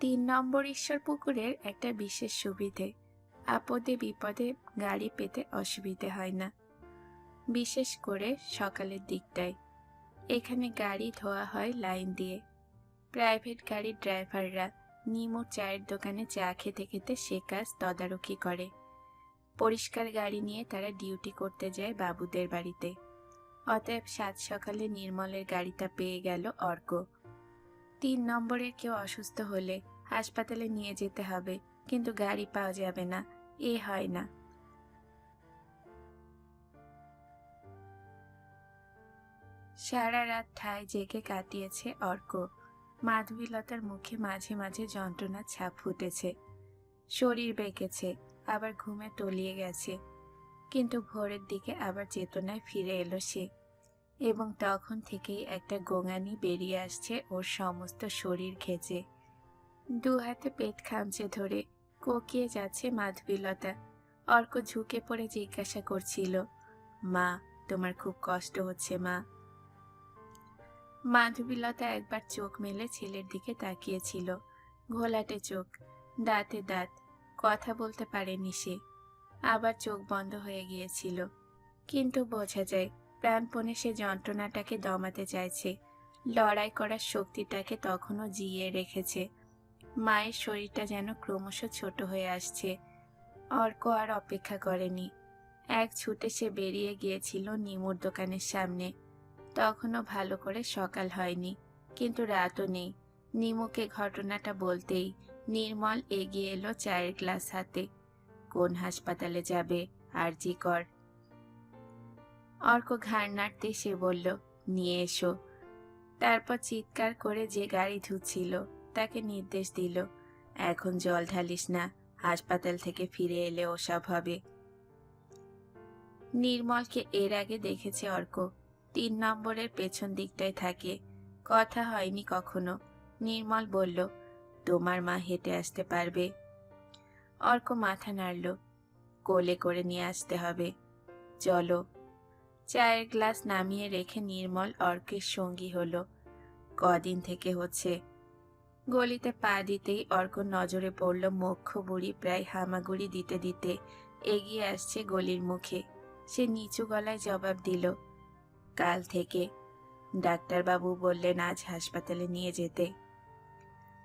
তিন নম্বর ঈশ্বর পুকুরের একটা বিশেষ সুবিধে। আপদে বিপদে গাড়ি পেতে অসুবিধে হয় না। বিশেষ করে সকালের দিকটায়। এখানে গাড়ি ধোয়া হয় লাইন দিয়ে। প্রাইভেট গাড়ির ড্রাইভাররা নিমুর চায়ের দোকানে চা খেতে খেতে সে কাজ তদারকি করে। পরিষ্কার গাড়ি নিয়ে তারা ডিউটি করতে যায় বাবুদের বাড়িতে। অতএব সাত সকালে নির্মলের গাড়িটা পেয়ে গেল অর্ক। তিন নম্বরের কেউ অসুস্থ হলে হাসপাতালে নিয়ে যেতে হবে, কিন্তু গাড়ি পাওয়া যাবে না। এ হয় না। সারা রাত ঠায় জেগে কাটিয়েছে অর্ক। মাধবীলতার মুখে মাঝে মাঝে যন্ত্রণার ছাপ ফুটেছে। শরীর বেঁকেছে, আবার ঘুমে তলিয়ে গেছে। কিন্তু ভোরের দিকে আবার চেতনায় ফিরে এলো সে। এবং তখন থেকেই একটা গোঙানি বেরিয়ে আসছে ওর সমস্ত শরীর খেচে দু হাতে পেট খামচে ধরে কোকিয়ে যাচ্ছে মাধবীলতা। অর্ক ঝুঁকে পড়ে জিজ্ঞাসা করছিল, মা, তোমার খুব কষ্ট হচ্ছে, মা। মাধবীলতা একবার চোখ মেলে ছেলের দিকে তাকিয়েছিল, ঘোলাটে চোখ, দাঁতে দাঁত, কথা বলতে পারেনি সে। আবার চোখ বন্ধ হয়ে গিয়েছিল, কিন্তু বোঝা যায় প্রাণপণে সে যন্ত্রণাটাকে দমাতে চাইছে। লড়াই করার শক্তিটাকে তখনও জিয়ে রেখেছে। মায়ের শরীরটা যেন ক্রমশ ছোট হয়ে আসছে। অর্ক আর অপেক্ষা করেনি। এক ছুটে সে বেরিয়ে গিয়েছিল নিমুর দোকানের সামনে। তখনও ভালো করে সকাল হয়নি, কিন্তু রাতও নেই। নিমুকে ঘটনাটা বলতেই নির্মল এগিয়ে এলো চায়ের গ্লাস হাতে। কোন হাসপাতালে যাবে, আর জি কর। অর্ক ঘাড় নাড়তে সে বলল, নিয়ে এসো। তারপর চিৎকার করে যে গাড়ি ধুচ্ছিল, তাকে নির্দেশ দিল, এখন জল ঢালিস না, হাসপাতাল থেকে ফিরে এলে ওসব হবে। নির্মলকে এর আগে দেখেছে অর্ক, তিন নম্বরের পেছন দিকটায় থাকে, কথা হয়নি কখনো। নির্মল বলল, তোমার মা হেঁটে আসতে পারবে। অর্ক মাথা নাড়ল, কোলে করে নিয়ে আসতে হবে। চলো। চায়ের গ্লাস নামিয়ে রেখে নির্মল অর্কের সঙ্গী হলো। কদিন থেকে হচ্ছে। গলিতে পা দিতেই অর্ক নজরে পড়ল মুখ্য বুড়ি প্রায় হামাগুড়ি দিতে দিতে এগিয়ে আসছে গলির মুখে। সে নিচু গলায় জবাব দিল, কাল থেকে ডাক্তারবাবু বললেন আজ হাসপাতালে নিয়ে যেতে।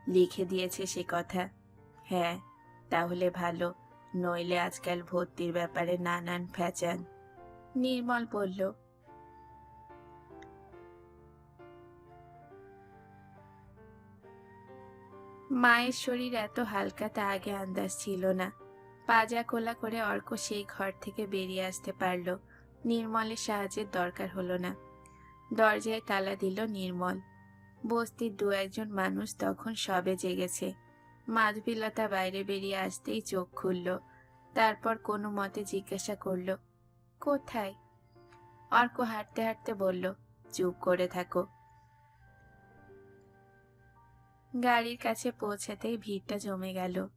লিখে দিয়েছে সে কথা। হ্যাঁ তাহলে ভালো, নইলে আজকাল ভর্তির ব্যাপারে নানান ফ্যাচান। নির্মল বলল, মায়ের শরীর এত হালকা তা আগে আন্দাজ ছিল না। পাজা কোলা করে অর্ক সেই ঘর থেকে বেরিয়ে আসতে পারল। নির্মলের সাহায্যের দরকার হলো না। দরজায় তালা দিল নির্মল। বস্তির দু একজন মানুষ তখন সবে জেগেছে। মাধবীলতা বাইরে বেরিয়ে আসতেই চোখ খুলল। তারপর কোনো মতে জিজ্ঞাসা করল কোথায়? অর্ক হাঁটতে হাঁটতে বলল, চুপ করে থাকো। গাড়ির কাছে পৌঁছাতেই ভিড়টা জমে গেল।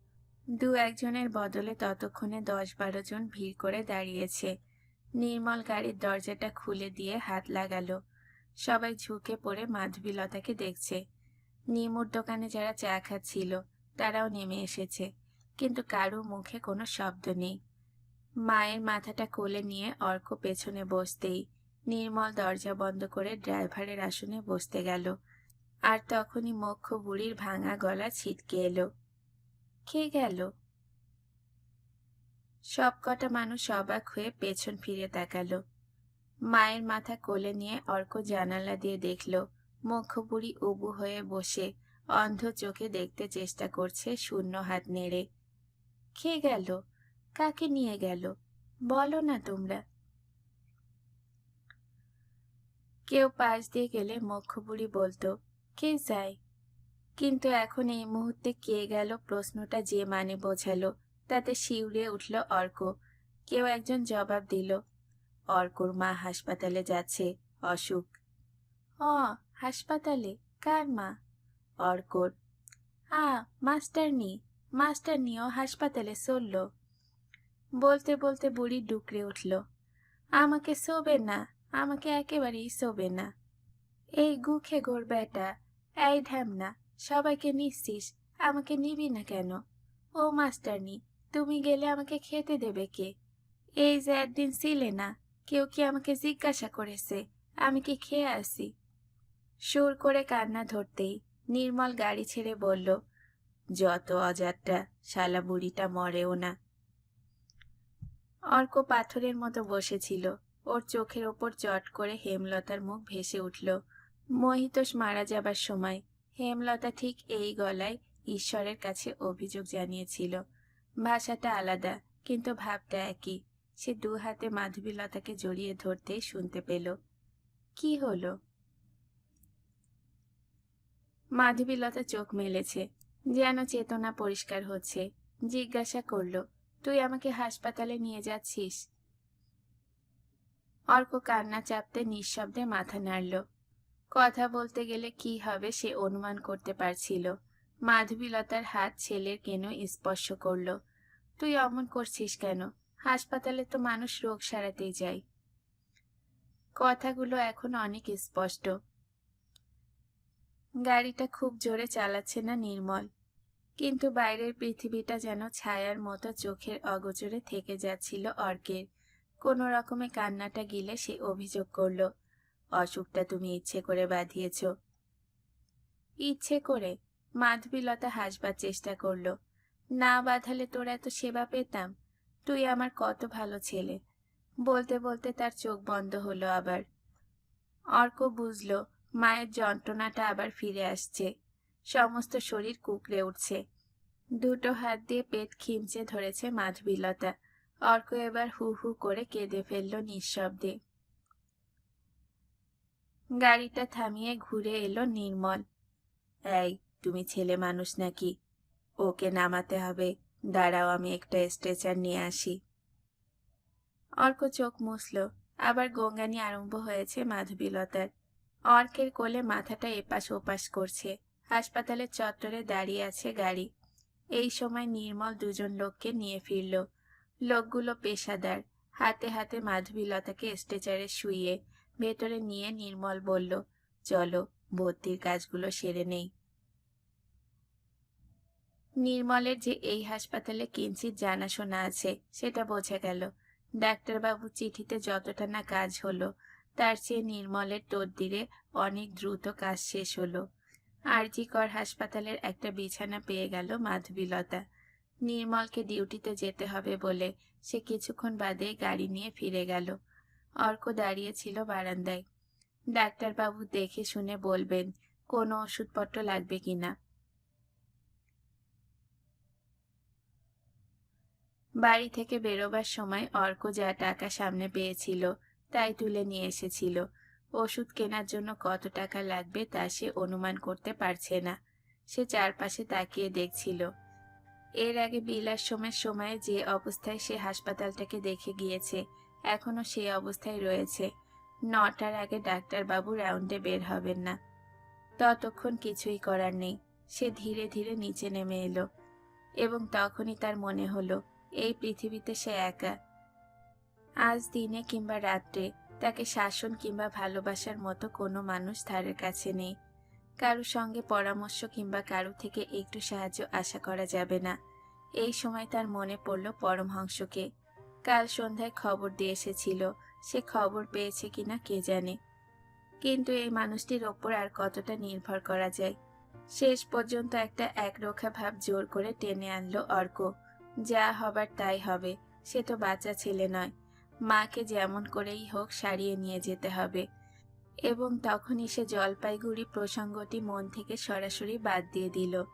দু একজনের বদলে ততক্ষণে দশ বারো জন ভিড় করে দাঁড়িয়েছে। নির্মল গাড়ির দরজাটা খুলে দিয়ে হাত লাগালো। সবাই ঝুঁকে পড়ে মাধবীলতাকে দেখছে। নিমুর দোকানে যারা চা খাচ্ছিল, তারাও নেমে এসেছে। কিন্তু কারও মুখে কোনো শব্দ নেই। মায়ের মাথাটা কোলে নিয়ে অর্ক পেছনে বসতেই নির্মল দরজা বন্ধ করে ড্রাইভারের আসনে বসতে গেল। আর তখনই মক্ষ বুড়ির ভাঙা গলা ছিটকে এলো। কে গেল? সব কটা মানুষ অবাক হয়ে পেছন ফিরে তাকালো। মায়ের মাথা কোলে নিয়ে অর্ক জানালা দিয়ে দেখল বুড়ি উবু হয়ে বসে অন্ধ চোখে দেখতে চেষ্টা করছে শূন্য হাত নেড়ে। কে গেল? কাকে নিয়ে গেল? বলো না তোমরা। কেউ পাশ দিয়ে গেলে মুখ্য বুড়ি বলতো, কে যায়? কিন্তু এখন এই মুহূর্তে কে গেল প্রশ্নটা যে মানে বোঝালো, তাতে শিউরে উঠল অর্ক। কেউ একজন জবাব দিল, অর্কর মা হাসপাতালে যাচ্ছে, অসুখ। অ হাসপাতালে? কার মা? অর্কর। আ মাস্টারনি মাস্টারনি ও হাসপাতালে চলল। বলতে বলতে বুড়ি ডুকরে উঠল। আমাকে শোবে না, আমাকে একেবারেই শোবে না। এই গুখে গোর বেটা এই ঢ্যামনা, সবাইকে নিচ্ছিস, আমাকে নিবি না কেন? ও মাস্টারনি, তুমি গেলে আমাকে খেতে দেবে কে? এই যে একদিন ছিলে না, কেউ কি আমাকে জিজ্ঞাসা করেছে, আমি কি খেয়ে আসি? সুর করে কান্না ধরতেই নির্মল গাড়ি ছেড়ে বলল, যত অজাতটা শালা বুড়িটা মরেও না। অর্ক পাথরের মতো বসেছিল। ওর চোখের ওপর চট করে হেমলতার মুখ ভেসে উঠল। মহিতোষ মারা যাবার সময় হেমলতা ঠিক এই গলায় ঈশ্বরের কাছে অভিযোগ জানিয়েছিল। ভাষাটা আলাদা, কিন্তু ভাবটা একই। সে দু হাতে মাধবীলতাকে জড়িয়ে ধরতেই শুনতে পেল। কি হলো? মাধবীলতা চোখ মেলেছে। যেন চেতনা পরিষ্কার হচ্ছে। জিজ্ঞাসা করল তুই আমাকে হাসপাতালে নিয়ে যাচ্ছিস। অর্ক কান্না চাপতে নিঃশব্দে মাথা নাড়ল। কথা বলতে গেলে কি হবে সে অনুমান করতে পারছিল। মাধবীলতার হাত ছেলের কেন স্পর্শ করল? তুই অমন করছিস কেন? হাসপাতালে তো মানুষ রোগ সারাতেই যায়। কথাগুলো এখন অনেক স্পষ্ট। গাড়িটা খুব জোরে চালাচ্ছে না নির্মল। কিন্তু বাইরের পৃথিবীটা যেন ছায়ার মতো চোখের অগোচরে থেকে যাচ্ছিল অর্কের। কোনো রকমে কান্নাটা গিলে সে অভিযোগ করল, অসুখটা তুমি ইচ্ছে করে বাঁধিয়েছ। ইচ্ছে করে মাধবীলতা হাসবার চেষ্টা করল, না বাঁধালে তোর এত সেবা পেতাম? তুই আমার কত ভালো ছেলে। বলতে বলতে তার চোখ বন্ধ হলো আবার। অর্ক বুঝলো, মায়ের যন্ত্রণাটা আবার ফিরে আসছে। সমস্ত শরীর কুকড়ে উঠছে। দুটো হাত দিয়ে পেট খিমচে ধরেছে মাধবীলতা। অর্ক এবার হু হু করে কেঁদে ফেলল নিঃশব্দে। গাড়িটা থামিয়ে ঘুরে এলো নির্মল। এই, তুমি ছেলে মানুষ নাকি? ওকে নামাতে হবে। দাঁড়াও, আমি একটা স্ট্রেচার নিয়ে আসি। অর্ক চোখ মুছল। আবার গঙ্গানি আরম্ভ হয়েছে মাধবীলতার। অর্কের কোলে মাথাটা এপাশ ওপাশ করছে। হাসপাতালের চত্বরে দাঁড়িয়ে আছে গাড়ি। এই সময় নির্মল দুজন লোককে নিয়ে ফিরল। লোকগুলো পেশাদার। হাতে হাতে মাধবীলতাকে স্ট্রেচারে শুইয়ে ভেতরে নিয়ে নির্মল বলল, চলো, ভর্তির কাজগুলো সেরে নেই। নির্মলের যে এই হাসপাতালে কিঞ্চিত জানাশোনা আছে, সেটা বোঝা গেল। ডাক্তারবাবু চিঠিতে যতটা না কাজ হলো, তার চেয়ে নির্মলের তদ্দিরে অনেক দ্রুত কাজ শেষ হলো। আরজিকর হাসপাতালের একটা বিছানা পেয়ে গেল মাধবীলতা। নির্মলকে ডিউটিতে যেতে হবে বলে সে কিছুক্ষণ বাদে গাড়ি নিয়ে ফিরে গেল। অর্ক দাঁড়িয়েছিল বারান্দায়। ডাক্তারবাবু দেখে শুনে বলবেন, কোনো ওষুধপত্র লাগবে কিনা বাড়ি থেকে বেরোবার সময় অর্ক যা টাকা সামনে পেয়েছিল তাই তুলে নিয়ে এসেছিল। ওষুধ কেনার জন্য কত টাকা লাগবে তা সে অনুমান করতে পারছে না। সে চারপাশে তাকিয়ে দেখছিল। এর আগে বিলাসমের সময়ে যে অবস্থায় সে হাসপাতালটাকে দেখে গিয়েছে এখনও সেই অবস্থায় রয়েছে। নটার আগে ডাক্তারবাবু রাউন্ডে বের হবেন না। ততক্ষণ কিছুই করার নেই। সে ধীরে ধীরে নিচে নেমে এলো এবং তখনই তার মনে হলো, এই পৃথিবীতে সে একা। আজ দিনে কিংবা রাত্রে তাকে শাসন কিংবা ভালোবাসার মতো কোনো মানুষ ধারের কাছে নেই। কারও সঙ্গে পরামর্শ কিংবা কারও থেকে একটু সাহায্য আশা করা যাবে না। এই সময় তার মনে পড়ল পরমহংসকে। কাল সন্ধ্যায় খবর দিয়ে এসেছিল। সে খবর পেয়েছে কিনা কে জানে। কিন্তু এই মানুষটির ওপর আর কতটা নির্ভর করা যায়? শেষ পর্যন্ত একটা একরোখা ভাব জোর করে টেনে আনলো অর্ক। যা হবার তাই হবে। সে তো বাচ্চা ছেলে নয়। মাকে যেমন করেই হোক সারিয়ে নিয়ে যেতে হবে। এবং তখনই সে জলপাইগুড়ি প্রসঙ্গটি মন থেকে সরাসরি বাদ দিয়ে দিল।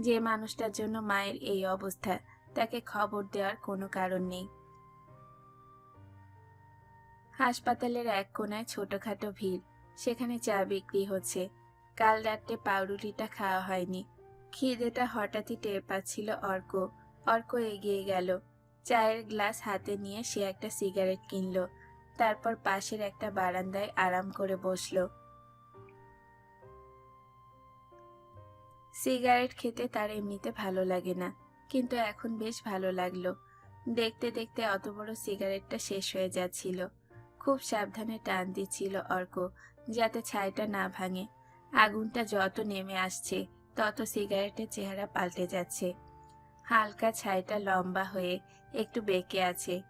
যে মানুষটার জন্য মায়ের এই অবস্থা, তাকে খবর দেওয়ার কোনো কারণ নেই। হাসপাতালের এক কোনায় ছোটখাটো ভিড়, সেখানে চা বিক্রি হচ্ছে। কাল রাত্রে পাউরুটিটা খাওয়া হয়নি। খিদেটা হঠাৎই টের পাচ্ছিল অর্ক। অর্ক এগিয়ে গেল। চায়ের গ্লাস হাতে নিয়ে সে একটা সিগারেট কিনল। তারপর পাশের একটা বারান্দায় আরাম করে বসল। সিগারেট খেতে তার এমনিতে ভালো লাগে না, কিন্তু এখন বেশ ভালো লাগল। দেখতে দেখতে অত বড় সিগারেটটা শেষ হয়ে যাচ্ছিল। খুব সাবধানে টান দিচ্ছিল অর্ক, যাতে ছাইটা না ভাঙে। আগুনটা যত নেমে আসছে, তত সিগারেটের চেহারা পাল্টে যাচ্ছে। হালকা ছাইটা লম্বা হয়ে একটু বেঁকে আছে।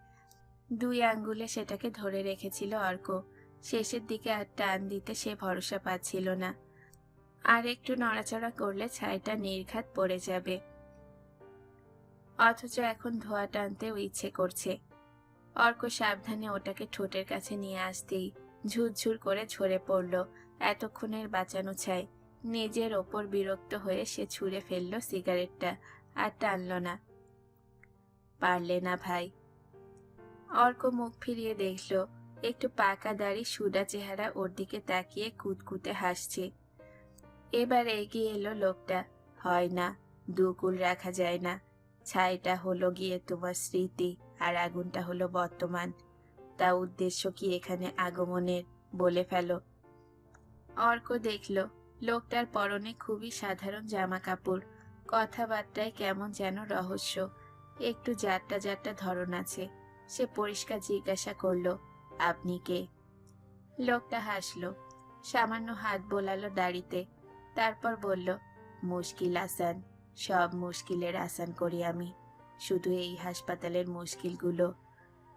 দুই আঙ্গুলে সেটাকে ধরে রেখেছিল অর্ক। শেষের দিকে আর টান দিতে সে ভরসা পাচ্ছিল না। আর একটু নড়াচড়া করলে ছাইটা নির্ঘাত পড়ে যাবে। অথচ এখন ধোয়া টানতেও ইচ্ছে করছে। অর্ক সাবধানে ওটাকে ঠোঁটের কাছে নিয়ে আসতেই ঝুরঝুর করে ঝরে পড়ল এতক্ষণের বাঁচানো ছাই। নিজের ওপর বিরক্ত হয়ে সে ছুঁড়ে ফেলল সিগারেটটা। আর টানল না। পারলে না ভাই। অর্ক মুখ ফিরিয়ে দেখল, একটু পাকা দাড়ি সুডা চেহারা ওর দিকে তাকিয়ে কুতকুতে হাসছে। এবার এগিয়ে এলো লোকটা। হয় না, দুকুল রাখা যায় না। ছাইটা হলো গিয়ে তোমার স্মৃতি আর আগুনটা হলো বর্তমান। তা উদ্দেশ্য কি এখানে আগমনের বলে ফেলো। অর্ক দেখল, লোকটার পরনে খুবই সাধারণ জামা কাপড় কথাবার্তায় কেমন যেন রহস্য। একটু জাট্টা জাট্টা ধরন আছে। সে পরিষ্কার জিজ্ঞাসা করল, আপনি কে? লোকটা হাসলো, সামান্য হাত বোলালো দাড়িতে, তারপর বলল, মুশকিল আসান, সব মুশকিলের আসান করি আমি। শুধু এই হাসপাতালের মুশকিলগুলো।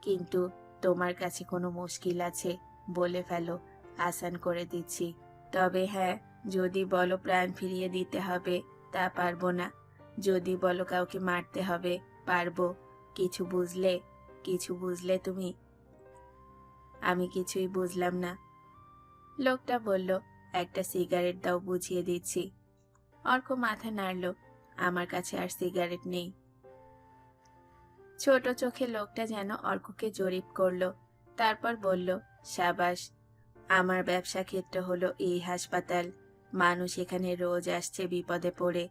কিন্তু তোমার কাছে কোনো মুশকিল আছে বলে ফেলো, আসান করে দিচ্ছি। তবে হ্যাঁ যদি বলো প্রাণ ফিরিয়ে দিতে হবে। তা পারব না। যদি বলো কাউকে মারতে হবে, পারব। কিছু বুঝলে কিছু বুঝলে তুমি। আমি কিছুই বুঝলাম না। লোকটা বলল, একটা সিগারেট দাও, বুঝিয়ে দিচ্ছি। অর্ক মাথা নাড়ল, আমার কাছে আর সিগারেট নেই। ছোট চোখে লোকটা যেন অর্ককে জরিপ করল, তারপর বলল, সাবাস, আমার ব্যবসা ক্ষেত্র হলো এই হাসপাতাল। মানুষ এখানে রোজ আসছে বিপদে পড়ে।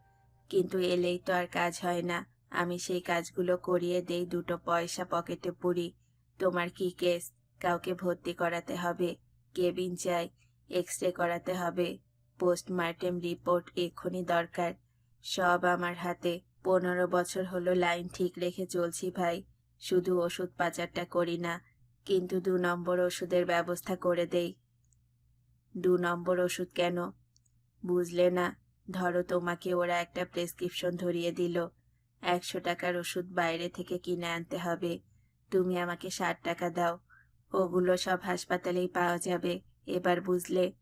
কিন্তু এলেই তো আর কাজ হয় না। আমি সেই কাজগুলো করিয়ে দেই দুটো পয়সা পকেটে পুরি। তোমার কি কেস? কাউকে ভর্তি করাতে হবে? কেবিন চাই? এক্স রে করাতে হবে। পোস্টমার্টেম রিপোর্ট এক্ষুনি দরকার। সব আমার হাতে। পনেরো বছর হলো লাইন ঠিক রেখে চলছি ভাই। শুধু ওষুধ পাচারটা করি না, কিন্তু দু নম্বর ওষুধের ব্যবস্থা করে দেই। দু নম্বর ওষুধ কেন? বুঝলে না। ধরো তোমাকে ওরা একটা প্রেসক্রিপশন ধরিয়ে দিল। একশো টাকার ওষুধ বাইরে থেকে কিনে আনতে হবে। তুমি আমাকে ষাট টাকা দাও। ওগুলো সব হাসপাতালেই পাওয়া যাবে। এবার বুঝলে?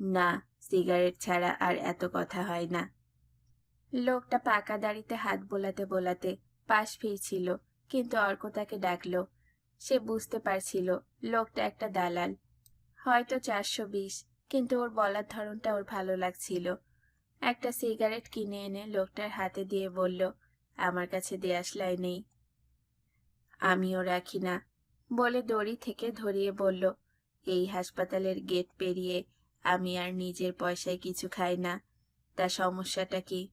না, সিগারেট ছাড়া আর এত কথা হয় না। লোকটা পাকা দাড়িতে হাত বোলাতে বোলাতে পাশ ফিরছিল, কিন্তু অর্ক তাকে ডাকলো। সে বুঝতে পারছিল, লোকটা একটা দালাল। হয়তো চারশো বিশ। কিন্তু ওর বলার ধরনটা ওর ভালো লাগছিল। একটা সিগারেট কিনে এনে লোকটার হাতে দিয়ে বলল, আমার কাছে দেয়াশলাই নেই। আমিও রাখি না। বলে দড়ি থেকে ধরিয়ে বলল, এই হাসপাতালের গেট পেরিয়ে আমি আর নিজের পয়সায় কিছু খাই না। তা সমস্যাটা কি?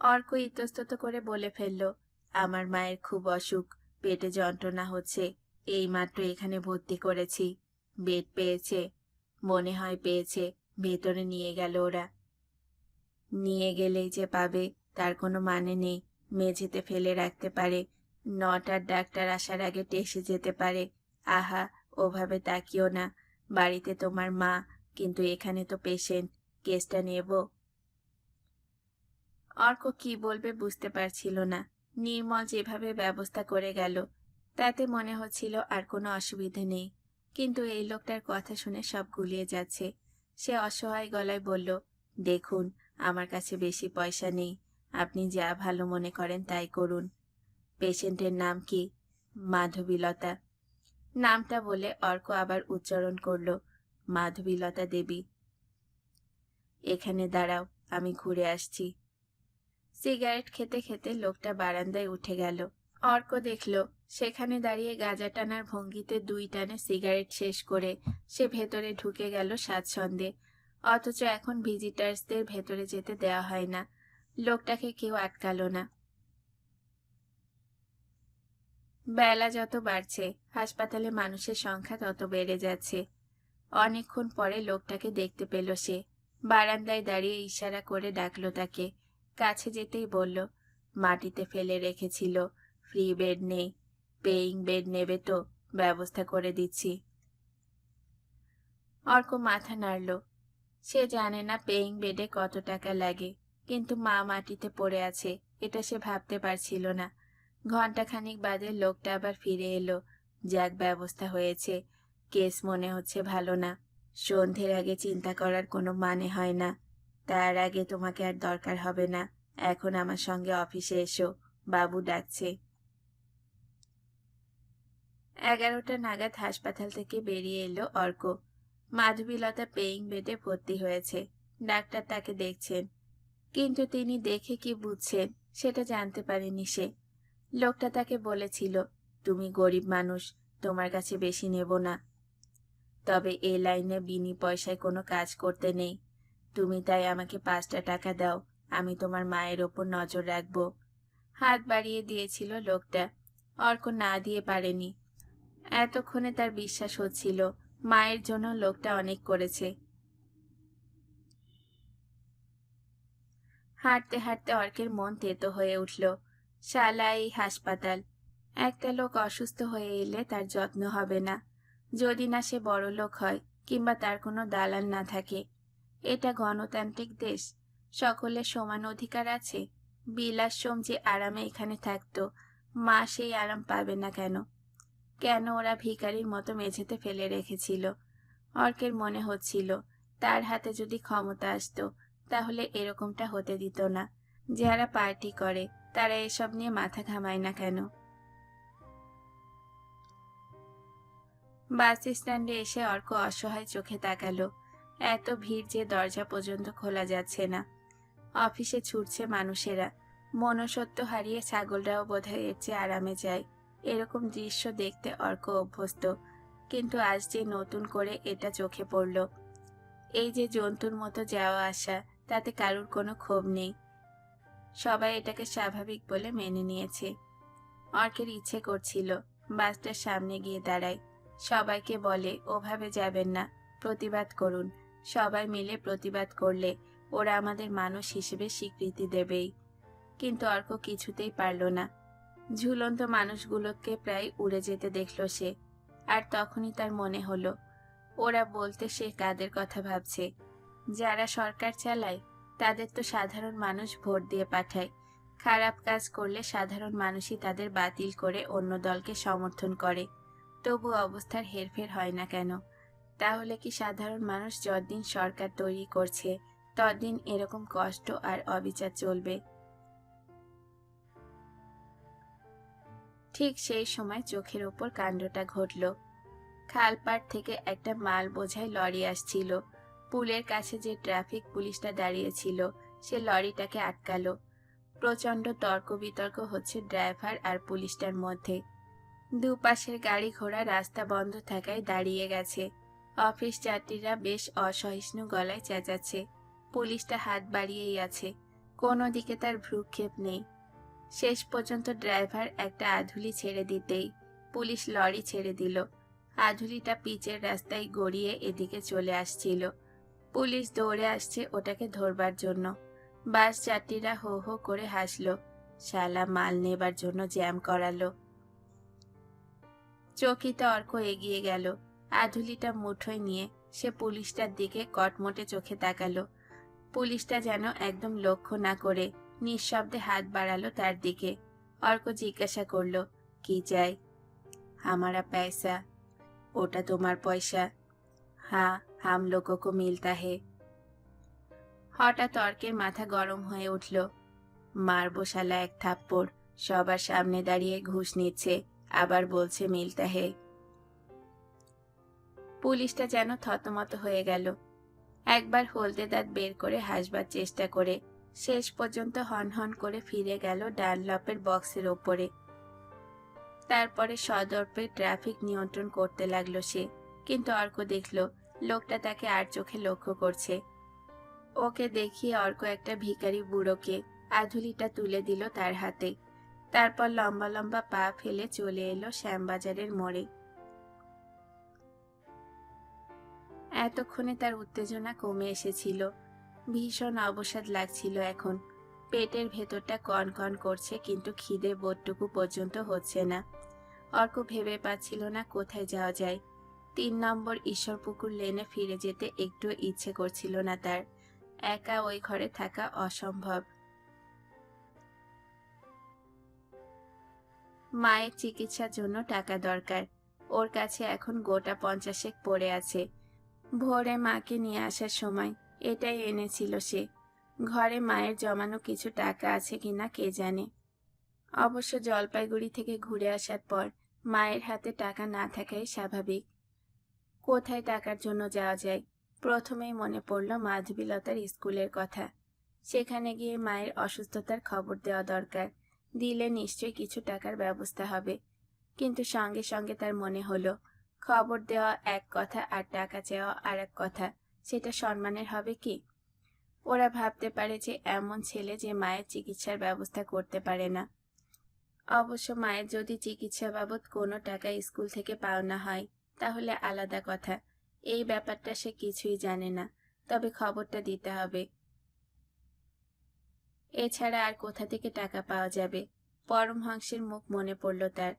অর্ক ইতস্তত করে বলে ফেলল, আমার মায়ের খুব অসুখ, পেটে যন্ত্রণা হচ্ছে এই মাত্র এখানে ভর্তি করেছি। বেড পেয়েছে মনে হয় পেয়েছে, ভেতরে নিয়ে গেল ওরা। নিয়ে গেলেই যে পাবে, তার কোনো মানে নেই, মেঝেতে ফেলে রাখতে পারে। নটার ডাক্তার আসার আগে টেসে যেতে পারে। আহা, ওভাবে তাকিও না। বাড়িতে তোমার মা, কিন্তু এখানে তো পেশেন্ট, কেসটা নেব। অর্ক কি বলবে বুঝতে পারছিল না। নির্মল যেভাবে ব্যবস্থা করে গেল, তাতে মনে হচ্ছিল আর কোনো অসুবিধে নেই। কিন্তু এই লোকটার কথা শুনে সব গুলিয়ে যাচ্ছে। সে অসহায় গলায় বলল, দেখুন, আমার কাছে বেশি পয়সা নেই। আপনি যা ভালো মনে করেন তাই করুন। পেশেন্টের নাম কি? মাধবীলতা। নামটা বলে অর্ক আবার উচ্চারণ করল, মাধবীলতা দেবী। এখানে দাঁড়াও, আমি ঘুরে আসছি। সিগারেট খেতে খেতে লোকটা বারান্দায় উঠে গেল। অর্ক দেখল সেখানে দাঁড়িয়ে গাঁজা টানার ভঙ্গিতে দুই টানে সিগারেট শেষ করে সে ভেতরে ঢুকে গেল স্বাচ্ছন্দ্যে। অথচ এখন ভিজিটার্সদের ভেতরে যেতে দেওয়া হয় না। লোকটাকে কেউ আটকালো না। বেলা যত বাড়ছে, হাসপাতালে মানুষের সংখ্যা তত বেড়ে যাচ্ছে। অনেকক্ষণ পরে লোকটাকে দেখতে পেল সে। বারান্দায় দাঁড়িয়ে ইশারা করে ডাকলো তাকে। কাছে যেতেই বলল, মাটিতে ফেলে রেখেছিল, ফ্রি বেড নেই। পেইং বেড নেবে তো, ব্যবস্থা করে দিচ্ছি। অর্ক মাথা নাড়ল। সে জানে না পেইং বেডে কত টাকা লাগে, কিন্তু মা মাটিতে পড়ে আছে, এটা সে ভাবতে পারছিল না। ঘন্টাখানিক বাদে লোকটা আবার ফিরে এলো। যাক, ব্যবস্থা হয়েছে। কেস মনে হচ্ছে ভালো না। সন্ধ্যের আগে চিন্তা করার কোনো মানে হয় না। তার আগে তোমাকে আর দরকার হবে না। এখন আমার সঙ্গে অফিসে এসো। বাবু ডাকছে। এগারোটা নাগাদ হাসপাতাল থেকে বেরিয়ে এলো অর্ক। মাধবীলতা পেইং বেডে ভর্তি হয়েছে। ডাক্তার তাকে দেখছেন। কিন্তু তিনি দেখে কি বুঝছেন সেটা জানতে পারেনি সে। লোকটা তাকে বলেছিল, তুমি গরিব মানুষ, তোমার কাছে বেশি নেব না। তবে এ লাইনে বিনি পয়সায় কোনো কাজ করতে নেই। তুমি তাই আমাকে পাঁচটা টাকা দাও, আমি তোমার মায়ের ওপর নজর রাখব। হাত বাড়িয়ে দিয়েছিল লোকটা। অর্ক না দিয়ে পারেনি। এতক্ষণে তার বিশ্বাস হচ্ছিল, মায়ের জন্য লোকটা অনেক করেছে। হাঁটতে হাঁটতে অর্কের মন তেতো হয়ে উঠল। শালা এই হাসপাতাল। একটা লোক অসুস্থ হয়ে এলে তার যত্ন হবে না। যদি না সে বড় লোক হয়, কিংবা তার কোনো দালাল না থাকে। এটা গণতান্ত্রিক দেশ। সকলের সমান অধিকার আছে। বিলাস সোম যে আরামে এখানে থাকতো, মা সেই আরাম পাবে না কেন? কেন ওরা ভিখারির মতো মেঝেতে ফেলে রেখেছিল? অর্কের মনে হচ্ছিল, তার হাতে যদি ক্ষমতা আসতো, তাহলে এরকমটা হতে দিত না। যারা পার্টি করে, তারা এসব নিয়ে মাথা ঘামায় না কেন? বাস স্ট্যান্ডে এসে অর্ক অসহায় চোখে তাকালো। এত ভিড় যে দরজা পর্যন্ত খোলা যাচ্ছে না। অফিসে ছুটছে মানুষেরা। মনসত্ব হারিয়ে ছাগলরাও বোধহয় এর চেয়ে আরামে যায়। এরকম দৃশ্য দেখতে অর্ক অভ্যস্ত। কিন্তু আজ যে নতুন করে এটা চোখে পড়ল, এই যে জন্তুর মতো যাওয়া আসা, তাতে কারুর কোনো ক্ষোভ নেই। সবাই এটাকে স্বাভাবিক বলে মেনে নিয়েছে। অর্কের ইচ্ছে করছিল, বাসটার সামনে গিয়ে দাঁড়ায়। সবাইকে বলে, ওভাবে যাবেন না, প্রতিবাদ করুন। সবাই মিলে প্রতিবাদ করলে ওরা আমাদের মানুষ হিসেবে স্বীকৃতি দেবেই। কিন্তু অর্ক কিছুতেই পারল না। ঝুলন্ত মানুষগুলোকে প্রায় উড়ে যেতে দেখল সে, আর তখনই তার মনে হলো, ওরা বলতে সে কাদের কথা ভাবছে। যারা সরকার চালায়, তাদের তো সাধারণ মানুষ ভোট দিয়ে পাঠায়। খারাপ কাজ করলে সাধারণ মানুষই তাদের বাতিল করে অন্য দলকে সমর্থন করে। তবু অবস্থার হেরফের হয় না কেন? তাহলে কি সাধারণ মানুষ যতদিন সরকার তৈরি করছে, ততদিন এরকম কষ্ট আর অবিচার চলবে? ঠিক সেই সময় চোখের ওপর কাণ্ডটা ঘটল। খালপাড় থেকে একটা মাল বোঝাই লরি আসছিল। পুলের কাছে যে ট্রাফিক পুলিশটা দাঁড়িয়েছিল, সে লরিটাকে আটকালো। প্রচণ্ড তর্ক বিতর্ক হচ্ছে ড্রাইভার আর পুলিশটার মধ্যে। দুপাশের গাড়ি ঘোড়া রাস্তা বন্ধ থাকায় দাঁড়িয়ে গেছে। অফিস যাত্রীরা বেশ অসহিষ্ণু গলায় চেঁচাচ্ছে। পুলিশটা হাত বাড়িয়েই আছে। কোনো দিকে তার ভ্রুক্ষেপ নেই। শেষ পর্যন্ত ড্রাইভার একটা আধুলি ছেড়ে দিতেই পুলিশ লরি ছেড়ে দিল। আধুলিটা পিচের রাস্তায় গড়িয়ে এদিকে চলে আসছিল। পুলিশ দৌড়ে আসছে ওটাকে ধরবার জন্য। বাস যাত্রীরা হো হো করে হাসলো। শালা মাল নেবার জন্য জ্যাম করালো। চকিতে অর্ক এগিয়ে গেল। আধুলিটা মুঠোয় নিয়ে সে পুলিশটার দিকে কটমটে চোখে তাকালো। পুলিশটা যেন একদম লক্ষ্য না করে নিঃশব্দে হাত বাড়ালো তার দিকে। অর্ক জিজ্ঞাসা করল, কি চাই? আমারা পয়সা। ওটা তোমার পয়সা। হ্যাঁ হাম লোগো কো মিলতা হে। হঠাৎ অর্কের মাথা গরম হয়ে উঠল। মারবো শালা এক থাপ্পড়। সবার সামনে দাঁড়িয়ে ঘুষ নিচ্ছে, আবার বলছে মিলতা হে। পুলিশটা যেন থতমত হয়ে গেল। একবার হলদে দাঁত বের করে হাসবার চেষ্টা করে শেষ পর্যন্ত হন হন করে ফিরে গেল ডানলপের বক্সের ওপরে। তারপরে সদর্পে ট্রাফিক নিয়ন্ত্রণ করতে লাগল সে, কিন্তু অর্ক দেখল লোকটা তাকে আর চোখে লক্ষ্য করছে। ওকে দেখিয়ে অর্ক একটা ভিখারি বুড়োকে আধুলিটা তুলে দিল তার হাতে। তারপর লম্বা লম্বা পা ফেলে চলে এলো শ্যামবাজারের মোড়ে। এতক্ষণে তার উত্তেজনা কমে এসেছিল। ভীষণ অবসাদ লাগছিল এখন। পেটের ভেতরটা কন কন করছে কিন্তু খিদে বোধটুকু পর্যন্ত হচ্ছে না। অর্ক ভেবে পাচ্ছিল না কোথায় যাওয়া যায়। তিন নম্বর ঈশ্বরপুকুর লেনে ফিরে যেতে একটু ইচ্ছে করছিল না তার। একা ওই ঘরে থাকা অসম্ভব। মায়ের চিকিৎসার জন্য টাকা দরকার। ওর কাছে এখন গোটা পঞ্চাশেক পড়ে আছে। ভোরে মাকে নিয়ে আসার সময় এটাই এনেছিল সে। ঘরে মায়ের জমানো কিছু টাকা আছে কিনা কে জানে। অবশ্য জলপাইগুড়ি থেকে ঘুরে আসার পর মায়ের হাতে টাকা না থাকাই স্বাভাবিক। কোথায় টাকার জন্য যাওয়া যায়? প্রথমেই মনে পড়ল মাধবীলতার স্কুলের কথা। সেখানে গিয়ে মায়ের অসুস্থতার খবর দেওয়া দরকার। দিলে নিশ্চয়ই কিছু টাকার ব্যবস্থা হবে। কিন্তু সঙ্গে সঙ্গে তার মনে হলো, খবর দেওয়া এক কথা আর টাকা চাওয়া আর এক কথা। সেটা সম্মানের হবে কি? ওরা ভাবতে পারে যে এমন ছেলে যে মায়ের চিকিৎসার ব্যবস্থা করতে পারে না। অবশ্য মায়ের যদি চিকিৎসা বাবদ কোনো টাকা স্কুল থেকে পাওনা হয়, তাহলে আলাদা কথা। এই ব্যাপারটা সে কিছুই জানে না, তবে খবরটা দিতে হবে। এছাড়া আর কোথা থেকে টাকা পাওয়া যাবে? পরমহংসের মুখ মনে পড়ল তার।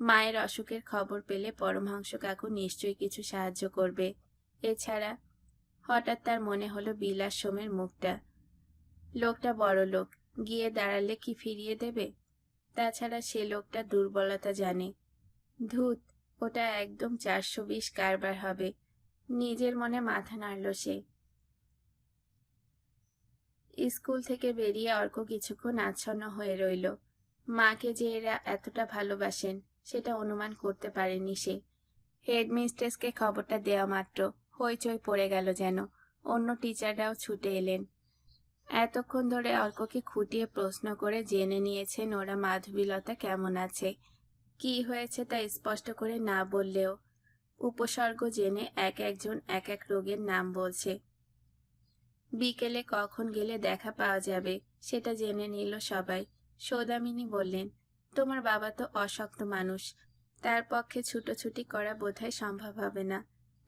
মায়ের অসুখের খবর পেলে পরমহংস কাকু নিশ্চয়ই কিছু সাহায্য করবে। এছাড়া হঠাৎ তার মনে হলো বিলাস সোমের মুখটা। লোকটা বড় লোক, গিয়ে দাঁড়ালে কি ফিরিয়ে দেবে? তাছাড়া সে লোকটা দুর্বলতা জানে। ধূত, ওটা একদম চারশো বিশ কারবার হবে। নিজের মনে মাথা নাড়ল সে। স্কুল থেকে বেরিয়ে অর্ক কিছুক্ষণ আচ্ছন্ন হয়ে রইল। মাকে যে এরা এতটা ভালোবাসেন, সেটা অনুমান করতে পারেনি সে। হেডমিস্ট্রেসকে খবরটা দেওয়া মাত্র। হইচই পড়ে গেল যেন। অন্য টিচাররাও ছুটে এলেন। এতক্ষণ ধরে অর্ককে খুঁটিয়ে প্রশ্ন করে জেনে নিয়েছেন ওরা মাধবীলতা কেমন আছে। কি হয়েছে তা স্পষ্ট করে না বললেও উপসর্গ জেনে এক একজন এক এক রোগের নাম বলছে। বিকেলে কখন গেলে দেখা পাওয়া যাবে সেটা জেনে নিল সবাই। সৌদামিনী বললেন, তোমার বাবা তো অশক্ত মানুষ। তার পক্ষে ছুটোছুটি করা বোধহয় সম্ভব হবে না।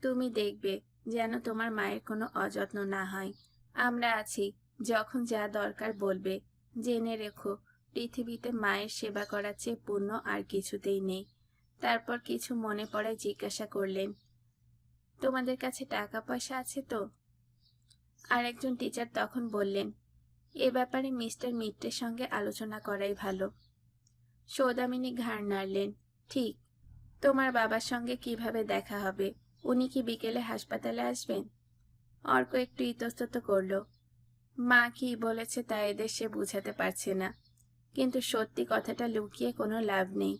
তুমি দেখবে যেন তোমার মায়ের কোনো অযত্ন না হয়। আমরা আছি, যখন যা দরকার বলবে। জেনে রেখো, পৃথিবীতে মায়ের সেবা করার চেয়ে পুণ্য আর কিছুতেই নেই। তারপর কিছু মনে পড়ায় জিজ্ঞাসা করলেন, তোমাদের কাছে টাকা পয়সা আছে তো? আরেকজন টিচার তখন বললেন, এ ব্যাপারে মিস্টার মিত্রের সঙ্গে আলোচনা করাই ভালো। সৌদামিনী ঘাড় নাড়লেন, ঠিক, তোমার বাবার সঙ্গে কীভাবে দেখা হবে? উনি কি বিকেলে হাসপাতালে আসবেন? অর্ক একটু ইতস্তত করল। মা কি বলেছে তা এদের সে বুঝাতে পারছে না। কিন্তু সত্যি কথাটা লুকিয়ে কোনো লাভ নেই।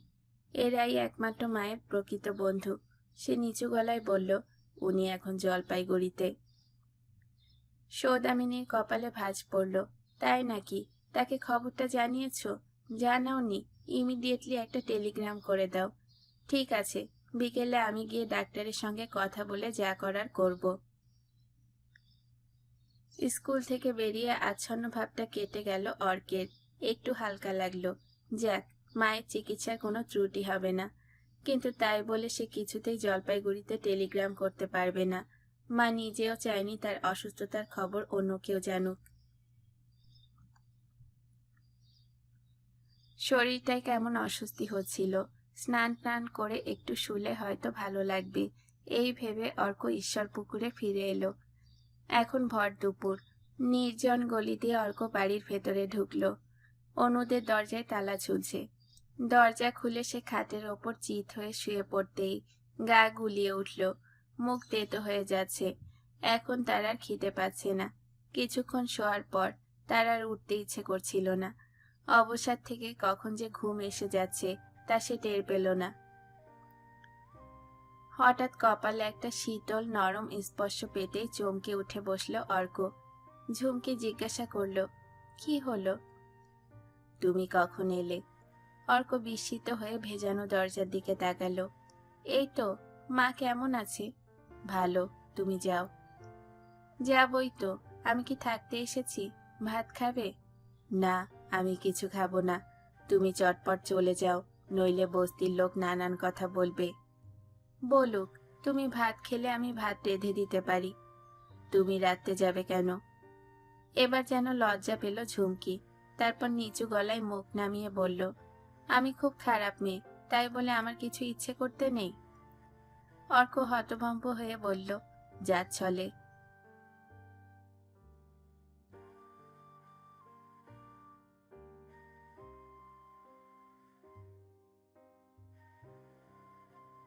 এরাই একমাত্র মায়ের প্রকৃত বন্ধু। সে নিচু গলায় বলল, উনি এখন জলপাইগুড়িতে। সৌদামিনীর কপালে ভাঁজ পড়ল। তাই নাকি? তাকে খবরটা জানিয়েছ? জানাওনি। ইমিডিয়েটলি একটা টেলিগ্রাম করে দাও। ঠিক আছে বিকেলে আমি গিয়ে ডাক্তারের সঙ্গে কথা বলে যা করার করব। স্কুল থেকে বেরিয়ে আচ্ছন্ন ভাবটা কেটে গেল অর্কের। একটু হালকা লাগল। যাক, মায়ের চিকিৎসার কোনো ত্রুটি হবে না। কিন্তু তাই বলে সে কিছুতেই জলপাইগুড়িতে টেলিগ্রাম করতে পারবে না। মা নিজেও চায়নি তার অসুস্থতার খবর অন্য কেউ জানুক। শরীরটায় কেমন অস্বস্তি হচ্ছিল। স্নান টান করে একটু শুলে হয়তো ভালো লাগবে। এই ভেবে অর্ক ঈশ্বর পুকুরে ফিরে এলো। এখন ভর দুপুর। নির্জন গলি দিয়ে অর্ক বাড়ির ভেতরে ঢুকলো। অনুদের দরজায় তালা ঝুলছে দরজা খুলে সে খাটের ওপর চিত হয়ে শুয়ে পড়তেই গা গুলিয়ে উঠল। মুখ তেতো হয়ে যাচ্ছে। এখন তার আর খিদে পাচ্ছে না। কিছুক্ষণ শোয়ার পর তার আর উঠতে ইচ্ছে করছিল না। অবসাদ থেকে কখন যে ঘুম এসে যাচ্ছে তা সে টের পেল না। হঠাৎ কপালে একটা শীতল, নরম স্পর্শ পেতেই চমকে উঠে বসল অর্ক। ঝুমকে জিজ্ঞাসা করল, কি হলো? তুমি কখন এলে? অর্ক বিস্মিত হয়ে ভেজানো দরজার দিকে তাকালো। এই তো, মা কেমন আছে? ভালো, তুমি যাও। যাবই তো, আমি কি থাকতে এসেছি? ভাত খাবে? না, আমি কিছু খাব না, তুমি চটপট চলে যাও। নইলে বস্তির লোক নানান কথা বলবে। বলুক, তুমি ভাত খেলে আমি ভাত রেঁধে দিতে পারি। তুমি রাত্রে যাবে কেন? এবার যেন লজ্জা পেল ঝুমকি। তারপর নিচু গলায় মুখ নামিয়ে বলল, আমি খুব খারাপ মেয়ে, তাই বলে আমার কিছু ইচ্ছে করতে নেই? অর্ক হতভম্ব হয়ে বলল যা চলে